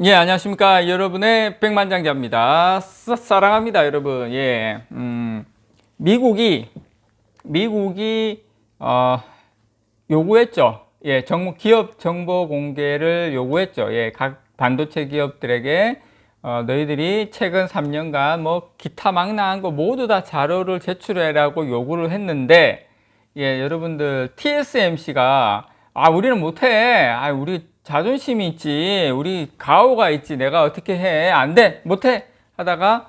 예, 안녕하십니까. 여러분의 백만장자입니다. 사, 사랑합니다, 여러분. 예, 음, 미국이, 미국이, 어, 요구했죠. 예, 정, 기업 정보 공개를 요구했죠. 예, 각 반도체 기업들에게, 어, 너희들이 최근 3년간 뭐 기타 막 나한 거 모두 다 자료를 제출해라고 요구를 했는데, 예, 여러분들, TSMC가, 아, 우리는 못해. 아, 우리 자존심이 있지. 우리 가오가 있지. 내가 어떻게 해. 안 돼. 못해. 하다가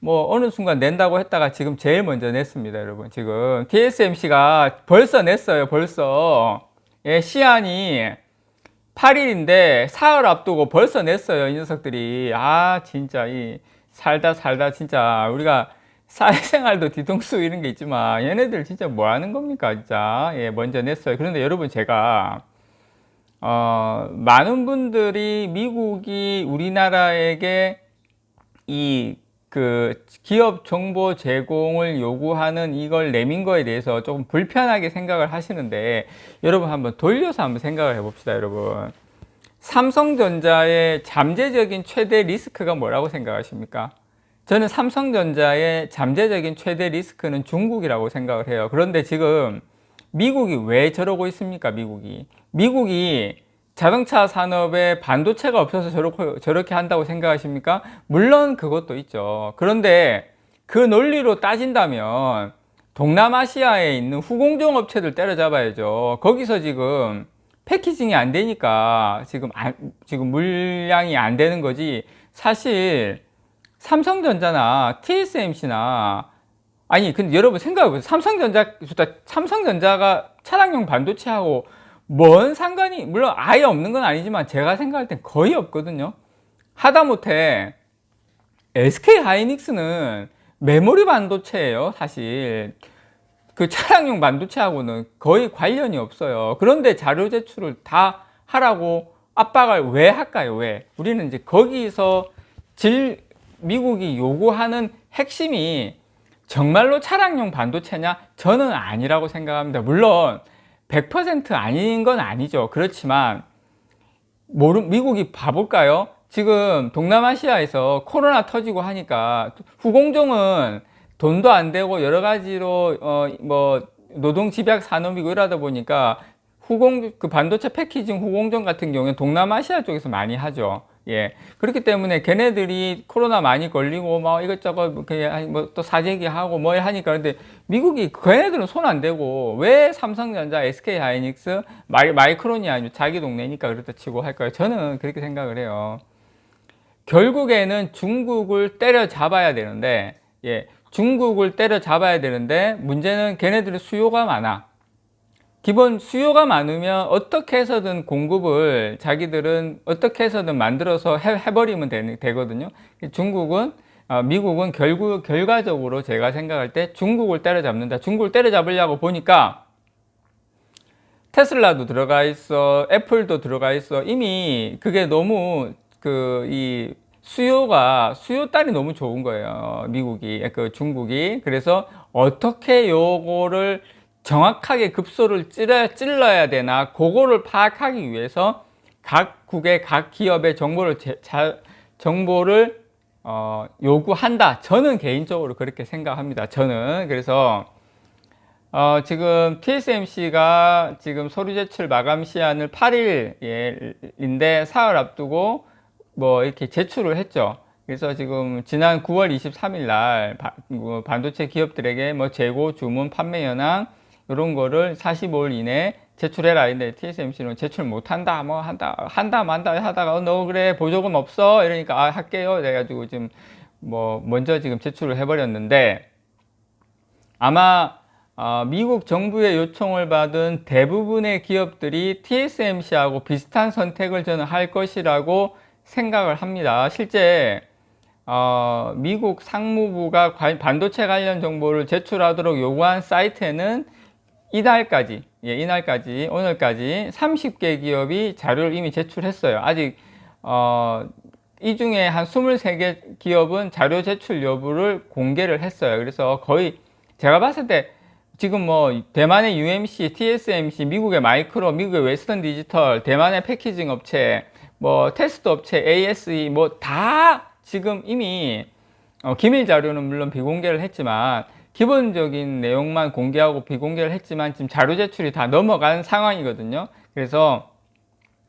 뭐 어느 순간 낸다고 했다가 지금 제일 먼저 냈습니다, 여러분. 지금 TSMC가 벌써 냈어요. 벌써. 예, 시한이 8일인데 사흘 앞두고 벌써 냈어요. 이 녀석들이. 아, 진짜 이 살다 살다 진짜 우리가 사회생활도 뒤통수 이런 게 있지만 얘네들 진짜 뭐 하는 겁니까, 진짜. 예, 먼저 냈어요. 그런데 여러분 제가 어, 많은 분들이 미국이 우리나라에게 이 그 기업 정보 제공을 요구하는 이걸 내민 거에 대해서 조금 불편하게 생각을 하시는데 여러분 한번 돌려서 한번 생각을 해봅시다, 여러분. 삼성전자의 잠재적인 최대 리스크가 뭐라고 생각하십니까? 저는 삼성전자의 잠재적인 최대 리스크는 중국이라고 생각을 해요. 그런데 지금 미국이 왜 저러고 있습니까? 미국이. 미국이 자동차 산업에 반도체가 없어서 저렇게, 저렇게 한다고 생각하십니까? 물론 그것도 있죠. 그런데 그 논리로 따진다면 동남아시아에 있는 후공정 업체들 때려잡아야죠. 거기서 지금 패키징이 안 되니까 지금 안, 지금 물량이 안 되는 거지. 사실 삼성전자나 TSMC나 아니 근데 여러분 생각해보세요. 삼성전자 삼성전자가 차량용 반도체하고 뭔 상관이 물론 아예 없는 건 아니지만 제가 생각할 땐 거의 없거든요. 하다못해 SK 하이닉스는 메모리 반도체예요, 사실. 그 차량용 반도체하고는 거의 관련이 없어요. 그런데 자료 제출을 다 하라고 압박을 왜 할까요? 왜? 우리는 이제 거기서 질 미국이 요구하는 핵심이 정말로 차량용 반도체냐? 저는 아니라고 생각합니다. 물론 100% 아닌 건 아니죠. 그렇지만 모르, 미국이 봐볼까요? 지금 동남아시아에서 코로나 터지고 하니까 후공정은 돈도 안 되고 여러 가지로 어 뭐 노동 집약 산업이고 이러다 보니까 후공 그 반도체 패키징 후공정 같은 경우는 동남아시아 쪽에서 많이 하죠. 예. 그렇기 때문에 걔네들이 코로나 많이 걸리고 뭐 이것저것 뭐또 사재기하고 뭐 하니까 근데 미국이 걔네들은 손 안 대고 왜 삼성전자, SK 하이닉스, 마이, 마이크론이 아니고 자기 동네니까 그렇다 치고 할까요? 저는 그렇게 생각을 해요. 결국에는 중국을 때려잡아야 되는데 예. 중국을 때려잡아야 되는데 문제는 걔네들의 수요가 많아. 기본 수요가 많으면 어떻게 해서든 공급을 자기들은 어떻게 해서든 만들어서 해, 해버리면 되, 거든요 중국은 어, 미국은 결국 결과적으로 제가 생각할 때 중국을 때려잡는다. 중국을 때려잡으려고 보니까 테슬라도 들어가 있어, 애플도 들어가 있어. 이미 그게 너무 그 이 수요가 수요 딸이 너무 좋은 거예요. 미국이 그 중국이 그래서 어떻게 요거를 정확하게 급소를 찔러, 찔러야 되나 그거를 파악하기 위해서 각 국의 각 기업의 정보를 제, 자, 정보를 어, 요구한다. 저는 개인적으로 그렇게 생각합니다. 저는 그래서 어, 지금 TSMC가 지금 서류 제출 마감 시한을 8일인데 사흘 앞두고 뭐 이렇게 제출을 했죠. 그래서 지금 지난 9월 23일 날뭐 반도체 기업들에게 뭐 재고, 주문, 판매 현황 이런 거를 45일 이내에 제출해라. 근데 TSMC는 제출 못 한다, 뭐 한다, 한다, 만다 하다가 어, 너 그래 보조금 없어 이러니까 아 할게요. 그래가지고 지금 뭐 먼저 지금 제출을 해버렸는데 아마 어, 미국 정부의 요청을 받은 대부분의 기업들이 TSMC하고 비슷한 선택을 저는 할 것이라고 생각을 합니다. 실제 어, 미국 상무부가 반도체 관련 정보를 제출하도록 요구한 사이트에는 이날까지, 예, 이날까지, 오늘까지 30개 기업이 자료를 이미 제출했어요. 아직, 어, 이 중에 한 23개 기업은 자료 제출 여부를 공개를 했어요. 그래서 거의 제가 봤을 때 지금 뭐 대만의 UMC, TSMC, 미국의 마이크로, 미국의 웨스턴 디지털, 대만의 패키징 업체, 뭐 테스트 업체 ASE 뭐 다 지금 이미 어, 기밀 자료는 물론 비공개를 했지만 기본적인 내용만 공개하고 비공개를 했지만 지금 자료 제출이 다 넘어간 상황이거든요. 그래서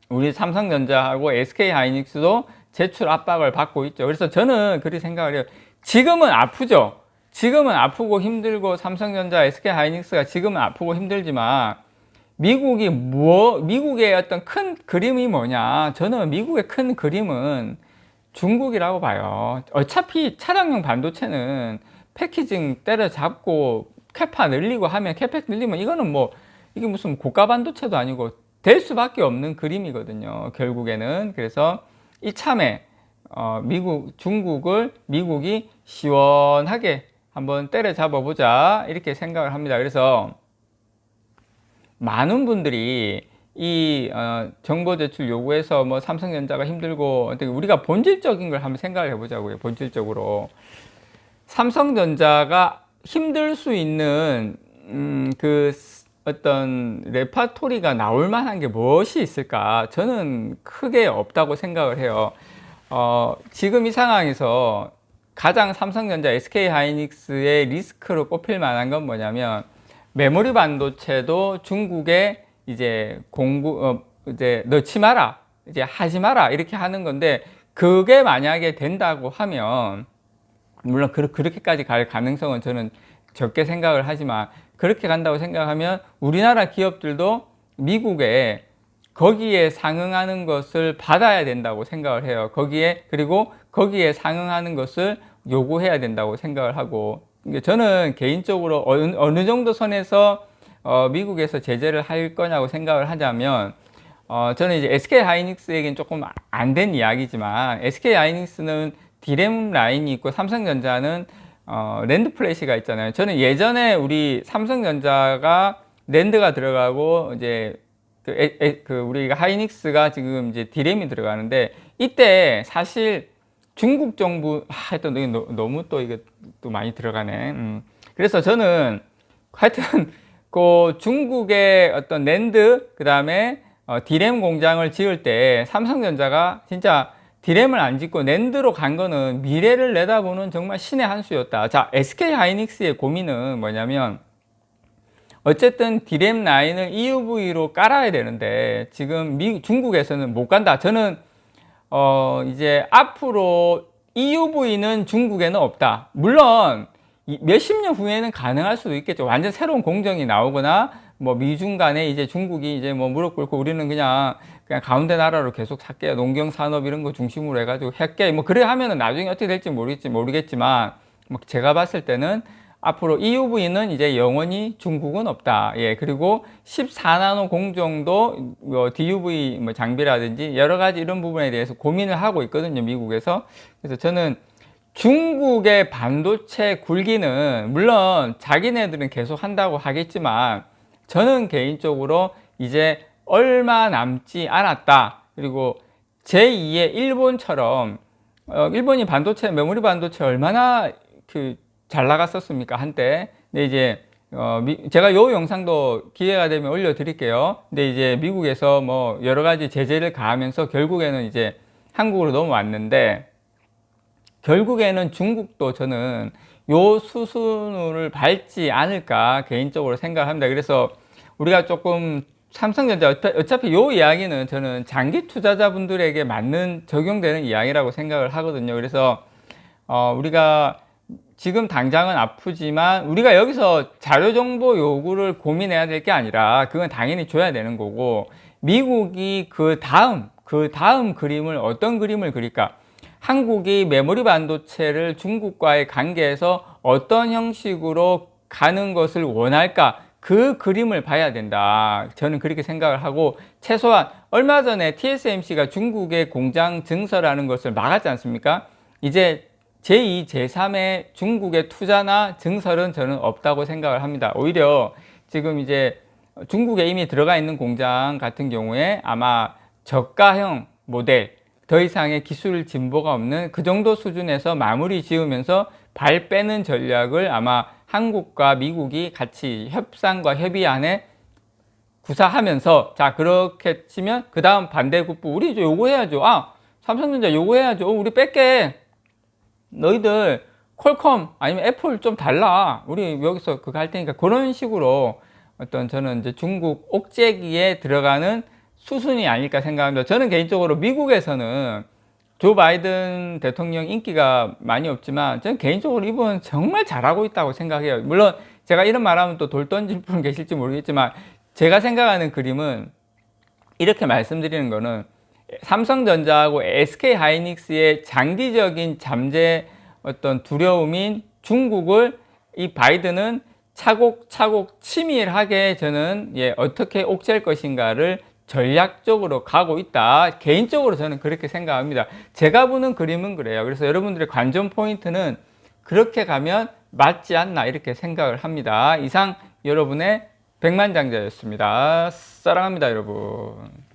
우리 삼성전자하고 SK 하이닉스도 제출 압박을 받고 있죠. 그래서 저는 그렇게 생각을 해요. 지금은 아프죠. 지금은 아프고 힘들고 삼성전자, SK 하이닉스가 지금은 아프고 힘들지만 미국이 뭐 미국의 어떤 큰 그림이 뭐냐? 저는 미국의 큰 그림은 중국이라고 봐요. 어차피 차량용 반도체는 패키징 때려잡고 캐파 늘리고 하면 캐팩 늘리면 이거는 뭐 이게 무슨 고가 반도체도 아니고 될 수밖에 없는 그림이거든요. 결국에는 그래서 이참에 어, 미국 중국을 미국이 시원하게 한번 때려잡아 보자 이렇게 생각을 합니다. 그래서 많은 분들이 이 어, 정보 제출 요구에서 뭐 삼성전자가 힘들고 우리가 본질적인 걸 한번 생각을 해보자고요. 본질적으로 삼성전자가 힘들 수 있는 음, 그 어떤 레파토리가 나올 만한 게 무엇이 있을까? 저는 크게 없다고 생각을 해요. 어, 지금 이 상황에서 가장 삼성전자, SK 하이닉스의 리스크로 꼽힐 만한 건 뭐냐면 메모리 반도체도 중국에 이제 공구 어, 이제 넣지 마라, 이제 하지 마라 이렇게 하는 건데 그게 만약에 된다고 하면 물론 그, 그렇게까지 갈 가능성은 저는 적게 생각을 하지만 그렇게 간다고 생각하면 우리나라 기업들도 미국에 거기에 상응하는 것을 받아야 된다고 생각을 해요. 거기에 그리고 거기에 상응하는 것을 요구해야 된다고 생각을 하고 저는 개인적으로 어느, 어느 정도 선에서 어, 미국에서 제재를 할 거냐고 생각을 하자면 어, 저는 이제 SK 하이닉스 에겐 조금 안 된 이야기지만 SK 하이닉스는 디램 라인이 있고 삼성전자는 어, 랜드 플래시가 있잖아요. 저는 예전에 우리 삼성전자가 랜드가 들어가고 이제 그, 에, 에, 그 우리가 하이닉스가 지금 이제 디램이 들어가는데 이때 사실 중국 정부 아, 하여튼 너무 또 이게 또 많이 들어가네. 음. 그래서 저는 하여튼 그 중국의 어떤 랜드 그 다음에 어, 디램 공장을 지을 때 삼성전자가 진짜 디램을 안 짓고 낸드로 간 거는 미래를 내다보는 정말 신의 한 수였다. 자, SK 하이닉스의 고민은 뭐냐면 어쨌든 디램 라인을 EUV로 깔아야 되는데 지금 미, 중국에서는 못 간다. 저는 어 이제 앞으로 EUV는 중국에는 없다. 물론 몇십 년 후에는 가능할 수도 있겠죠. 완전 새로운 공정이 나오거나 뭐 미중 간에 이제 중국이 이제 뭐 무릎 꿇고 우리는 그냥 그냥 가운데 나라로 계속 살게요. 농경 산업 이런 거 중심으로 해가지고 할게. 뭐 그래 하면은 나중에 어떻게 될지 모르겠지 모르겠지만 뭐 제가 봤을 때는 앞으로 EUV는 이제 영원히 중국은 없다. 예, 그리고 14나노 공정도 뭐 DUV 뭐 장비라든지 여러 가지 이런 부분에 대해서 고민을 하고 있거든요, 미국에서. 그래서 저는 중국의 반도체 굴기는 물론 자기네들은 계속 한다고 하겠지만 저는 개인적으로 이제 얼마 남지 않았다. 그리고 제2의 일본처럼 어, 일본이 반도체 메모리 반도체 얼마나 그 잘 나갔었습니까 한때. 근데 이제 어, 미, 제가 요 영상도 기회가 되면 올려드릴게요. 근데 이제 미국에서 뭐 여러 가지 제재를 가하면서 결국에는 이제 한국으로 넘어왔는데 결국에는 중국도 저는 요 수순을 밟지 않을까 개인적으로 생각합니다. 그래서 우리가 조금 삼성전자 어차피 요 이야기는 저는 장기 투자자분들에게 맞는 적용되는 이야기라고 생각을 하거든요. 그래서 어 우리가 지금 당장은 아프지만 우리가 여기서 자료 정보 요구를 고민해야 될 게 아니라 그건 당연히 줘야 되는 거고 미국이 그 다음 그 다음 그림을 어떤 그림을 그릴까? 한국이 메모리 반도체를 중국과의 관계에서 어떤 형식으로 가는 것을 원할까? 그 그림을 봐야 된다. 저는 그렇게 생각을 하고 최소한 얼마 전에 TSMC가 중국의 공장 증설하는 것을 막았지 않습니까? 이제 제2, 제3의 중국의 투자나 증설은 저는 없다고 생각을 합니다. 오히려 지금 이제 중국에 이미 들어가 있는 공장 같은 경우에 아마 저가형 모델, 더 이상의 기술 진보가 없는 그 정도 수준에서 마무리 지으면서 발 빼는 전략을 아마 한국과 미국이 같이 협상과 협의 안에 구사하면서 자 그렇게 치면 그 다음 반대급부 우리 이제 요구해야죠. 아 삼성전자 요구해야죠. 어, 우리 뺄게. 너희들 퀄컴 아니면 애플 좀 달라. 우리 여기서 그거 할 테니까 그런 식으로 어떤 저는 이제 중국 옥죄기에 들어가는 수순이 아닐까 생각합니다. 저는 개인적으로 미국에서는 조 바이든 대통령 인기가 많이 없지만 저는 개인적으로 이분 정말 잘하고 있다고 생각해요. 물론 제가 이런 말하면 또 돌 던질 분 계실지 모르겠지만 제가 생각하는 그림은 이렇게 말씀드리는 거는 삼성전자하고 SK 하이닉스의 장기적인 잠재 어떤 두려움인 중국을 이 바이든은 차곡차곡 치밀하게 저는 예, 어떻게 옥죄할 것인가를 전략적으로 가고 있다. 개인적으로 저는 그렇게 생각합니다. 제가 보는 그림은 그래요. 그래서 여러분들의 관전 포인트는 그렇게 가면 맞지 않나 이렇게 생각을 합니다. 이상 여러분의 백만장자였습니다. 사랑합니다, 여러분.